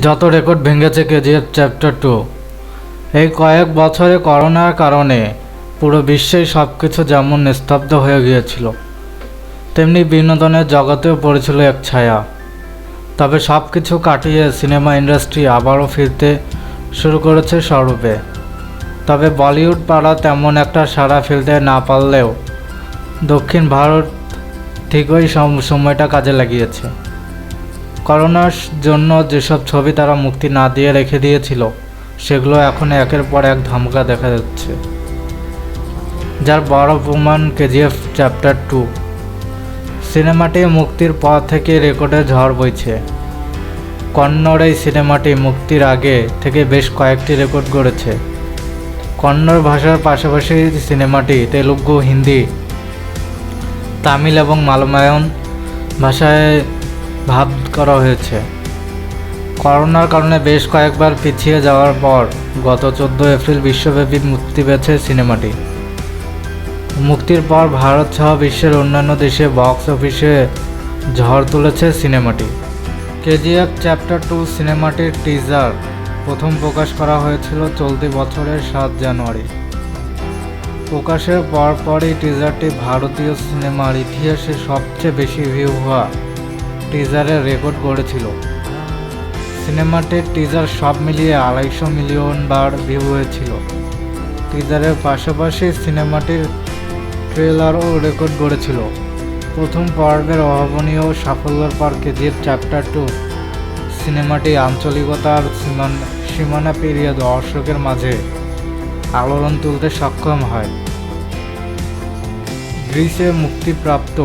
যত রেকর্ড ভেঙেছে KGF chapter two এই কয়েক বছরে করোনার কারণে পুরো বিশ্বেই সব কিছু যেমন নিস্তব্ধ হয়ে গিয়েছিল, তেমনি বিনোদনের জগতেও পড়েছিল এক ছায়া। তবে সব কিছু কাটিয়ে সিনেমা ইন্ডাস্ট্রি আবারও ফিরতে শুরু করেছে স্বরূপে। তবে বলিউড পাড়া তেমন একটা সাড়া ফেলতে না পারলেও দক্ষিণ ভারত ঠিকই সম- সময়টা কাজে লাগিয়েছে। করোনার জন্য যেসব ছবি তারা মুক্তি না দিয়ে রেখে দিয়েছিল, সেগুলো এখন একের পর এক ধামকা দেখা যাচ্ছে। যার বড় প্রমাণ কেজিএফ চ্যাপ্টার টু। সিনেমাটি মুক্তির পর থেকে রেকর্ডে ঝড় বইছে। কন্নড় এই সিনেমাটি মুক্তির আগে থেকে বেশ কয়েকটি রেকর্ড গড়েছে। কন্নড় ভাষার পাশাপাশি সিনেমাটি তেলুগু, হিন্দি, তামিল এবং মালয়ালম ভাষায় ভাব করা হয়েছে। করোনার কারণে বেশ কয়েকবার পিছিয়ে যাওয়ার পর গত চোদ্দ এপ্রিল বিশ্বব্যাপী মুক্তি পেয়েছে সিনেমাটি। মুক্তির পর ভারত সহ বিশ্বের অন্যান্য দেশে বক্স অফিসে ঝড় তুলেছে সিনেমাটি। কেজিএফ চ্যাপ্টার টু সিনেমাটির টিজার প্রথম প্রকাশ করা হয়েছিল চলতি বছরের সাত জানুয়ারি। প্রকাশের পরপরই টিজারটি ভারতীয় সিনেমার ইতিহাসে সবচেয়ে বেশি ভিউ হওয়া টিজারের রেকর্ড গড়েছিল। সিনেমাটির টিজার সব মিলিয়ে আড়াইশো মিলিয়ন বার ভিউ হয়েছিল। টিজারের পাশাপাশি সিনেমাটির ট্রেলারও রেকর্ড গড়েছিল। প্রথম পর্বের অভাবনীয় সাফল্যের পর কেজিএফ চ্যাপ্টার টু সিনেমাটি আঞ্চলিকতার সীমানা পেরিয়ে দর্শকের মাঝে আলোড়ন তুলতে সক্ষম হয়। গ্রিসে মুক্তিপ্রাপ্ত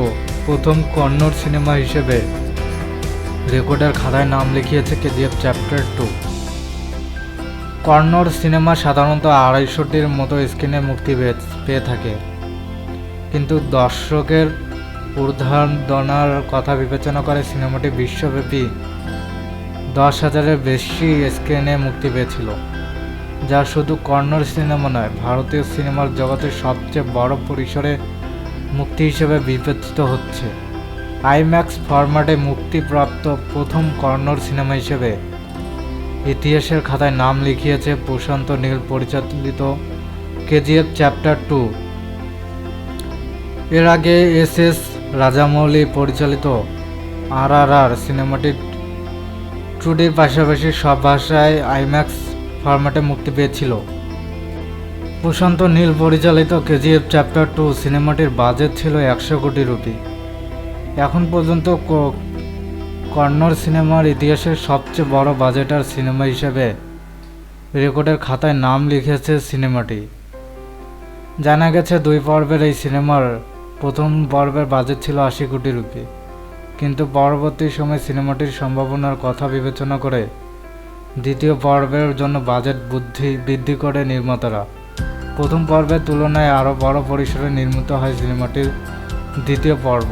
প্রথম কন্নড় সিনেমা হিসেবে রেকর্ডের খাতায় নাম লিখিয়েছে KGF Chapter Two. Kannada cinema সাধারণত আড়াইশোটির মতো স্ক্রিনে মুক্তি পেয়ে- থাকে। কিন্তু দর্শকের ঊর্ধ্বদনার কথা বিবেচনা করে সিনেমাটি বিশ্বব্যাপী দশ হাজারের বেশি স্ক্রিনে মুক্তি পেয়েছিল, যা শুধু কন্নড় সিনেমা নয়, ভারতীয় সিনেমার জগতের সবচেয়ে বড় পরিসরে মুক্তি হিসেবে বিবেচিত হচ্ছে। আইম্যাক্স ফরম্যাটে মুক্তিপ্রাপ্ত প্রথম কন্নড় সিনেমা হিসেবে ইতিহাসের খাতায় নাম লিখিয়েছে প্রশান্ত নীল পরিচালিত কেজিএফ চ্যাপ্টার টু। এর আগে এস এস রাজামৌলি পরিচালিত আর আর আর সিনেমাটি টুডির পাশাপাশি সব ভাষায় আইম্যাক্স ফরম্যাটে মুক্তি পেয়েছিল। প্রশান্ত নীল পরিচালিত কেজিএফ চ্যাপ্টার টু সিনেমাটির বাজেট ছিল একশো কোটি রুপি। এখন পর্যন্ত কন্নড় সিনেমার ইতিহাসের সবচেয়ে বড় বাজেটার সিনেমা হিসেবে রেকর্ডের খাতায় নাম লিখেছে সিনেমাটি। জানা গেছে দুই পর্বের এই সিনেমার প্রথম পর্বের বাজেট ছিল আশি কোটি রুপি। কিন্তু পরবর্তী সময় সিনেমাটির সম্ভাবনার কথা বিবেচনা করে দ্বিতীয় পর্বের জন্য বাজেট বুদ্ধি বৃদ্ধি করে নির্মাতারা। প্রথম পর্বের তুলনায় আরও বড় পরিসরে নির্মিত হয় সিনেমাটির দ্বিতীয় পর্ব।